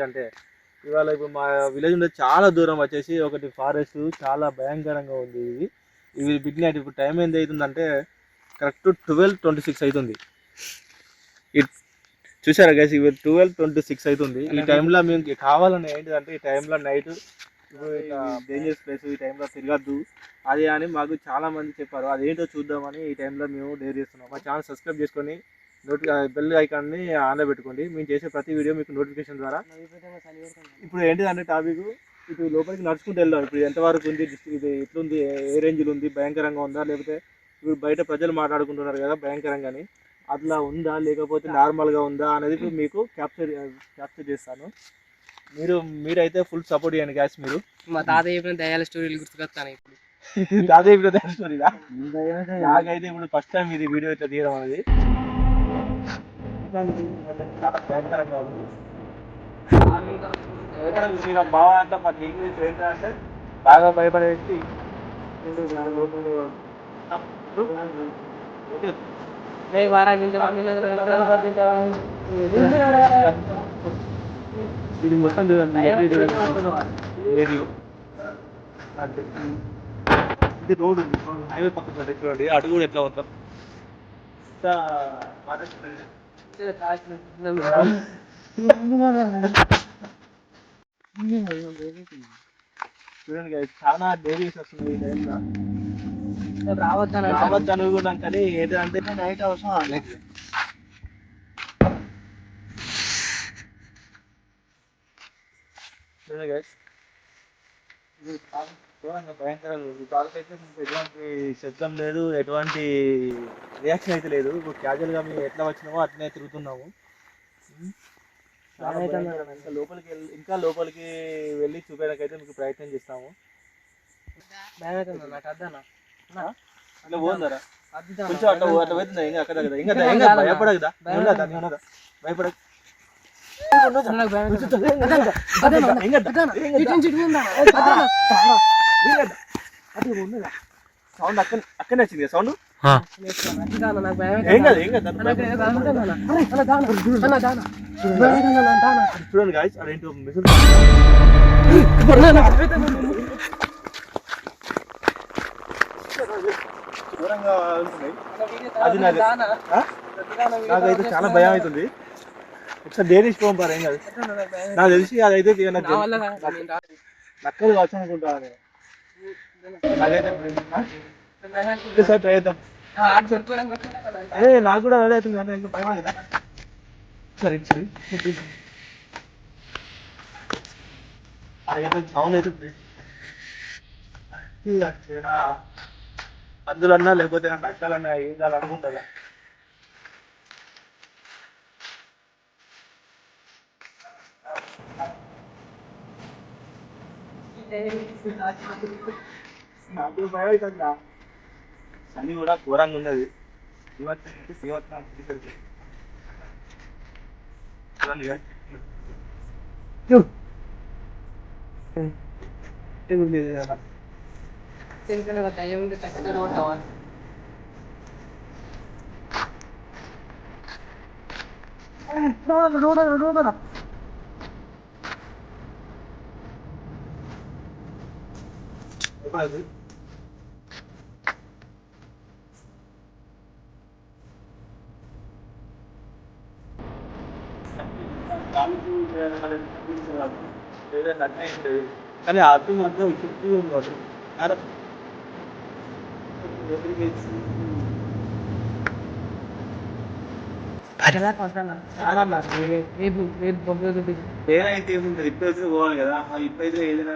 ఏంటంటే ఇవాళ ఇప్పుడు మా విలేజ్ నుండి చాలా దూరం వచ్చేసి ఒకటి ఫారెస్ట్ చాలా భయంకరంగా ఉంది ఇది. ఇది బిగ్ నైట్ ఇప్పుడు టైం ఎంత అవుతుందంటే కరెక్ట్ ట్వెల్వ్ ట్వంటీ సిక్స్ అవుతుంది చూసారా గైస్ ఇవి ట్వెల్వ్ ట్వంటీ సిక్స్ అవుతుంది. ఈ టైంలో మేము కావాలని ఏంటిదంటే ఈ టైంలో నైట్ డేంజరస్ ప్లేస్ ఈ టైంలో తిరగద్దు. అది అని మాకు చాలా మంది చెప్పారు. అదేంటో చూద్దామని ఈ టైంలో మేము డేర్ చేస్తున్నాం. మా ఛానల్ సబ్స్క్రైబ్ చేసుకొని నోటి బెల్ ఐకాన్ని ఆన్లో పెట్టుకోండి. మేము చేసే ప్రతి వీడియో మీకు నోటిఫికేషన్ ద్వారా. ఇప్పుడు ఏంటిదంటే టాపిక్ ఇప్పుడు లోపలికి నడుచుకుంటూ వెళ్దాం. ఇప్పుడు ఎంతవరకు ఉంది? ఇది ఎట్లుంది? ఏ రేంజ్లో ఉంది? భయంకరంగా ఉందా? లేకపోతే ఇప్పుడు బయట ప్రజలు మాట్లాడుకుంటున్నారు కదా భయంకరంగాని. అట్లా ఉందా? లేకపోతే నార్మల్గా ఉందా? అనేది మీకు క్యాప్చర్ క్యాప్చర్ చేస్తాను. మీరు మీరైతే ఫుల్ సపోర్ట్ చేయండి గ్యాస్ మీరు. మా తాతయ్య చెప్పిన దయాల స్టోరీలు గుర్తుకొస్తాను ఇప్పుడు. అదే ఇప్పుడు స్టోరీదా నాకైతే ఇప్పుడు ఫస్ట్ టైం ఇది వీడియో ఇట్లా తీయడం అనేది. చాలా భయంకరంగా ఉంది ఎక్కడ బాగా అంతా మాకు ఇంగ్లీష్ ఏంటంటే బాగా భయపడేసి ఇది మొత్తం చూడండి ఇది రోడ్ ఉంది హైవే పక్కన ఉంది చూడండి అటు కూడా ఎట్లా వద్దాం చూడండి guys, చాలా డేరీస్ వస్తుంది ఈ టైంలో రావద్దాను రావద్దు అనుకున్నాం కానీ ఏంటంటే నైట్ అవసరం చూడండి గైస్ ఘోరంగా మీకు ఎటువంటి శబ్దం లేదు ఎటువంటి రియాక్షన్ అయితే లేదు. ఇప్పుడు క్యాజువల్గా మేము ఎట్లా వచ్చినామో అట్లనే తిరుగుతున్నాము. ఇంకా లోపలికి వెళ్ళి ఇంకా లోపలికి వెళ్ళి చూపేయడానికైతే మీకు ప్రయత్నం చేస్తాము. నాకు అట్లా పోందరా. కొంచెం అట్లా పోతుందా? ఇంకా అక్కడ ఇంకా భయపడకదా ఉన్నదా సౌండ్ అక్కడ అక్కడనే వచ్చింది సౌండ్ చూడండి గాయస్ అదేంటో మిషన్ అది నాకైతే చాలా భయం అవుతుంది. ఒకసారి డైరీ పోంపారు ఏం కాదు. నాకు తెలిసి నేను రాను. నక్కలు కావచ్చు అనుకుంటా నాకైతే ఒకసారి ట్రై చేద్దాం. ఏ నాకు కూడా అదే అవుతుంది అంటే ఇంకా భయం కదా సరే సరే. అదైతే సౌండ్ అవుతుంది అందులన్నా లేకపోతే నక్కలన్నా ఏం కాదు అనుకుంటుందా నాకు భయం అవుతుందా చలి కూడా ఘోరంగా ఉన్నది శ్రీవత్స శ్రీవత్స చూడండి guys. ఏముంది ఇది అలా? తెలిసిన ఒక దయ్యం ఉంటే చక్కగా ఉంటావా కానీ అర్థం మాత్రం చుట్టూ ఉన్నాడు అరే రేపు రేపు బొబ్బలు చూపించు పేరైతే ఏముంటుంది ఇప్పుడైతే పోవాలి కదా ఆ ఇప్పుడైతే ఏదైనా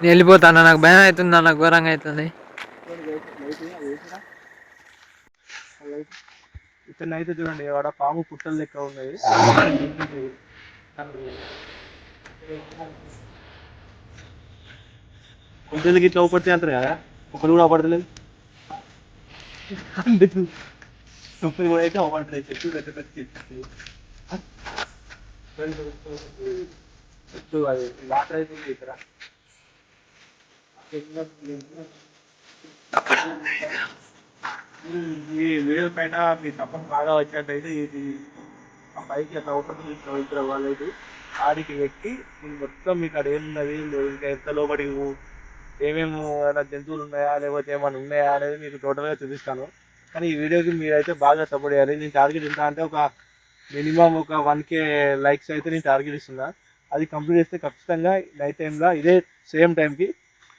నేను వెళ్ళిపోతాను నాకు భయం అవుతుంది అన్న ఘోరంగా అవుతుంది ఇతను అయితే చూడండి వాడ పాము పుట్టలు లెక్క ఉన్నాయి కుంటలకి ఇట్లా ఊపడితే అంటారు కదా ఒకటి కూడా అవపడతలేదు అందుకు తుప్పి కూడా అయితే అవపడలేదు చెట్టు పెద్ద పెద్ద చెట్టు చెట్టు అది వాటర్ అయితే ఉంది ఇక్కడ ఈ వీడియో పైన మీ తప్పక బాగా వచ్చినట్టయితే ఇది ఆ పైకి అట్లా ఓపెన్ ఇక్కడ ఇద్దరు ఆడికి ఎక్కి మొత్తం మీకు అక్కడ ఏమున్నది? ఇంకా ఎంత లోపలికి ఏమేమి జంతువులు ఉన్నాయా? లేకపోతే ఏమైనా ఉన్నాయా అనేది మీకు టోటల్గా చూపిస్తాను. కానీ ఈ వీడియోకి మీరైతే బాగా సపోర్ట్ చేయాలి. నేను టార్గెట్ ఎంత అంటే ఒక మినిమం ఒక వన్ కే లైక్స్ అయితే నేను టార్గెట్ ఇస్తున్నా. అది కంప్లీట్ చేస్తే ఖచ్చితంగా నైట్ టైంలో ఇదే సేమ్ టైంకి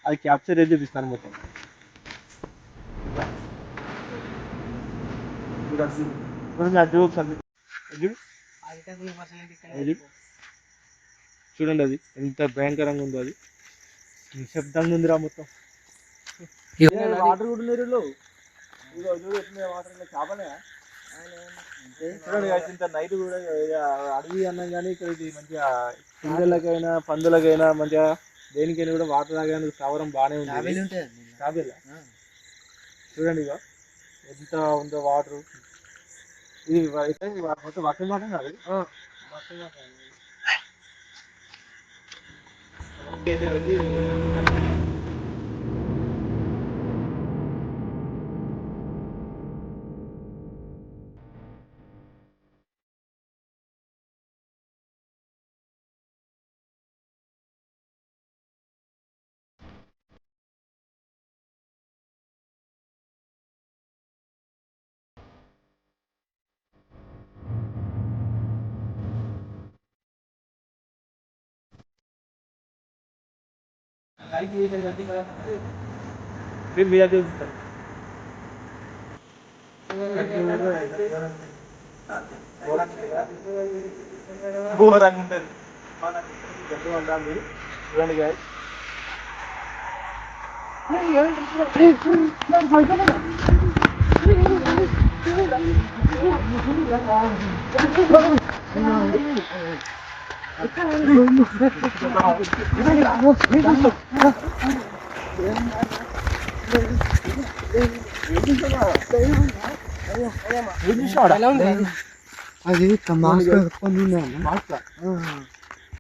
అది క్యాప్చర్ అయితే చూపిస్తాను మొత్తం. చూడండి. అది ఎంత భయంకరంగా ఉందో అది. నిశ్శబ్దంగా ఉందిరా మొత్తం. వాటర్ కూడా నీరులో ఇంత నైట్ కూడా అడవి అన్నాం కానీ ఇక్కడ ఇది మంచిగా పిందెలకైనా పందులకైనా మంచిగా దేనికైనా కూడా వాటర్ తాగడానికి స్థావరం బాగానే ఉంది. తాబేలా చూడండి ఇక ఎంత ఉందో వాటర్. ఇది అయితే మొత్తం వర్షం మాట కాదు వర్షం మాట ఘోరంగా ఉంటుంది గట్టిగా ఉండాలి చూడండి guys. ಅದು ತಮ್ಮ ಹಾಕೊಂಡು ನಾನು ಮಾಡ್ತಾ